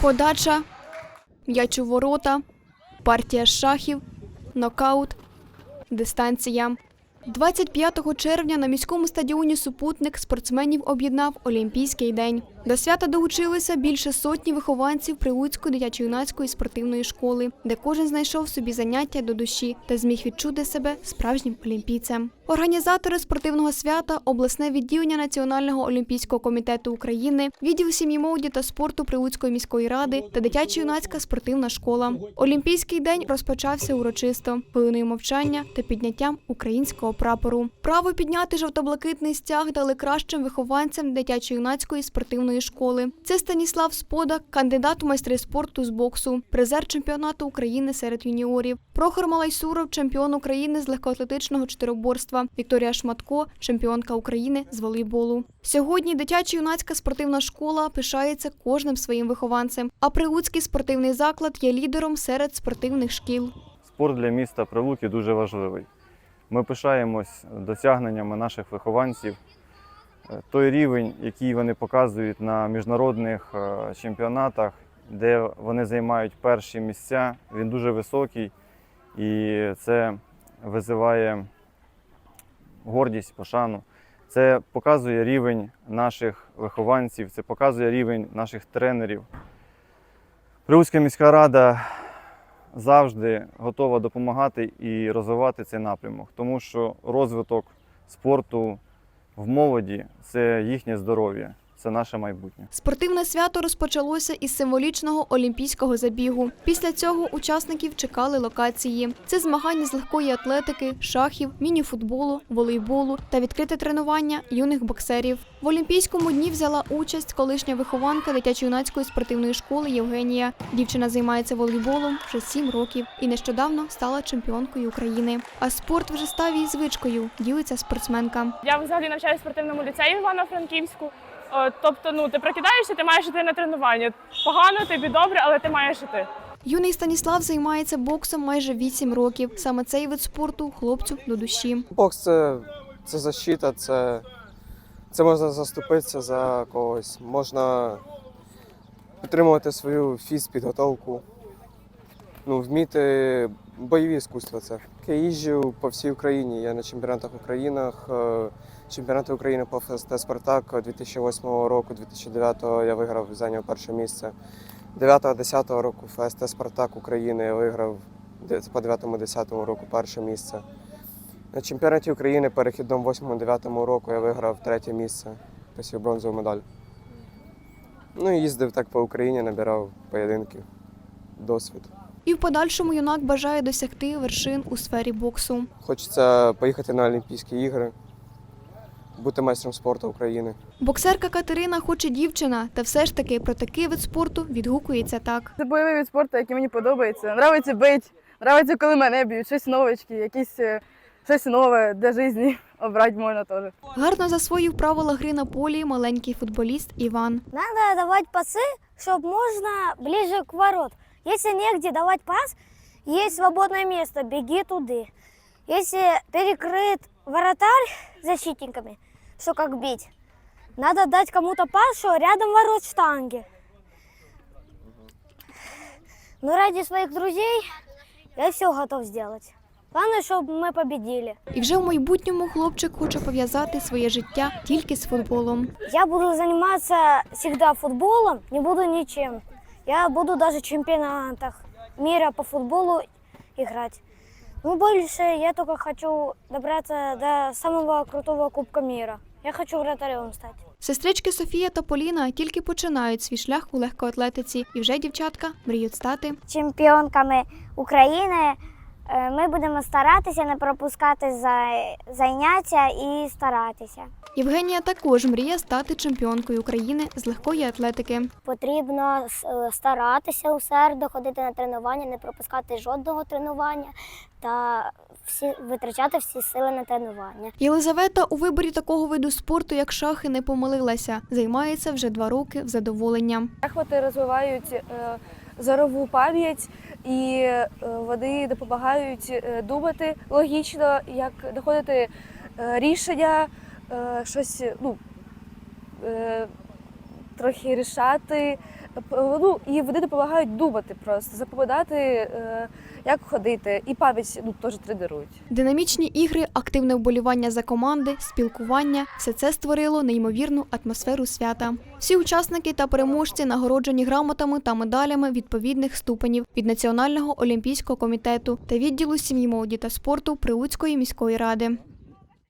Подача, м'яч у ворота, партія шахів, нокаут, дистанція. 25 червня на міському стадіоні Супутник спортсменів об'єднав Олімпійський день. До свята долучилися більше сотні вихованців Прилуцької дитячо-юнацької спортивної школи, де кожен знайшов собі заняття до душі та зміг відчути себе справжнім олімпійцем. Організатори спортивного свята, обласне відділення Національного олімпійського комітету України, відділ сім'ї молоді та спорту Прилуцької міської ради та дитячо-юнацька спортивна школа. Олімпійський день розпочався урочисто хвилиною мовчання та підняттям українського прапору. Право підняти жовто-блакитний стяг дали кращим вихованцям дитячо-юнацької спортивної школи. Це Станіслав Сподак, кандидат у майстри спорту з боксу, призер чемпіонату України серед юніорів. Прохор Малайсуров, чемпіон України з легкоатлетичного чотироборства. Вікторія Шматко, чемпіонка України з волейболу. Сьогодні дитячо-юнацька спортивна школа пишається кожним своїм вихованцем. А Прилуцький спортивний заклад є лідером серед спортивних шкіл. Спорт для міста Прилуки дуже важливий. Ми пишаємось досягненнями наших вихованців. Е, Той рівень, який вони показують на міжнародних е, чемпіонатах, де вони займають перші місця, він дуже високий і це визиває гордість, пошану. Це показує рівень наших вихованців, це показує рівень наших тренерів. Прилуцька міська рада завжди готова допомагати і розвивати цей напрямок, тому що розвиток спорту в молоді це їхнє здоров'я, це наше майбутнє. Спортивне свято розпочалося із символічного олімпійського забігу. Після цього учасників чекали локації. Це змагання з легкої атлетики, шахів, мініфутболу, волейболу та відкрите тренування юних боксерів. В Олімпійському дні взяла участь колишня вихованка дитячо-юнацької спортивної школи Євгенія. Дівчина займається волейболом вже сім років і нещодавно стала чемпіонкою України. А спорт вже став її звичкою, ділиться спортсменка. Я взагалі навчаюся в спортивному ліцеї в Івано-Франківську. Е, Тобто, ну ти прокидаєшся, ти маєш йти на тренування. Погано, тобі добре, але ти маєш йти. Юний Станіслав займається боксом майже 8 років. Саме цей вид спорту хлопцю до душі. Бокс це, це защита, це, це можна заступитися за когось, можна підтримувати свою фізпідготовку, ну, вміти бойові іскусства це. Я їжджу по всій Україні, я на чемпіонатах України, е, чемпіонати України по ФСТ Спартак 2008 року, 2009 я виграв, зайняв перше місце. 9-10 року ФСТ Спартак України я виграв по 9-10 року перше місце. На чемпіонаті України перехідом 8-9 року я виграв третє місце, посів бронзову медаль. Ну і їздив так по Україні, набирав поєдинків, досвід. І в подальшому юнак бажає досягти вершин у сфері боксу. Хочеться поїхати на Олімпійські ігри, бути майстром спорту України. Боксерка Катерина хоче дівчина, та все ж таки про такий вид спорту відгукується так. Це бойовий від спорту, який мені подобається. Нравиться бить, нравиться, коли мене б'ють, щось новички, якісь е, щось нове для житті обрати можна теж. Гарно засвоїв правила гри на полі маленький футболіст Іван. Надо давать пасы, чтобы можно ближе к ворот. Если негде давать пас, есть свободное место, беги туды. Если перекрыт вратарь защитниками, что как бить, надо дать кому-то пас, что рядом ворот штанги. Но ради своих друзей я все готов сделать. Главное, чтобы мы победили. І вже в майбутньому хлопчик хоче пов'язати своє життя тільки з футболом. Я буду заниматься всегда футболом, не буду ничем. Я буду даже в чемпионатах мира по футболу играть. Ну, больше я только хочу добраться до самого крутого Кубка мира. Я хочу вратарем стати. Сестрички Софія та Поліна тільки починають свій шлях у легкоатлетиці, і вже дівчатка мріють стати Чемпіонками України ми будемо старатися не пропускати за- заняття і старатися. Євгенія також мріє стати чемпіонкою України з легкої атлетики. Потрібно е, старатися у середу, ходити на тренування, не пропускати жодного тренування та всі витрачати всі сили на тренування. Єлизавета у виборі такого виду спорту, як шахи, не помилилася. Займається вже два роки в задоволення. Захвати розвивають е, зорову пам'ять і е, вони допомагають е, думати логічно, як знаходити е, рішення, щось ну, трохи рішати, ну, і вони допомагають думати просто, запам'ятати, як ходити, і пам'ять ну, теж тренують. Динамічні ігри, активне вболівання за команди, спілкування все це створило неймовірну атмосферу свята. Всі учасники та переможці нагороджені грамотами та медалями відповідних ступенів від Національного олімпійського комітету та відділу сім'ї молоді та спорту Прилуцької міської ради.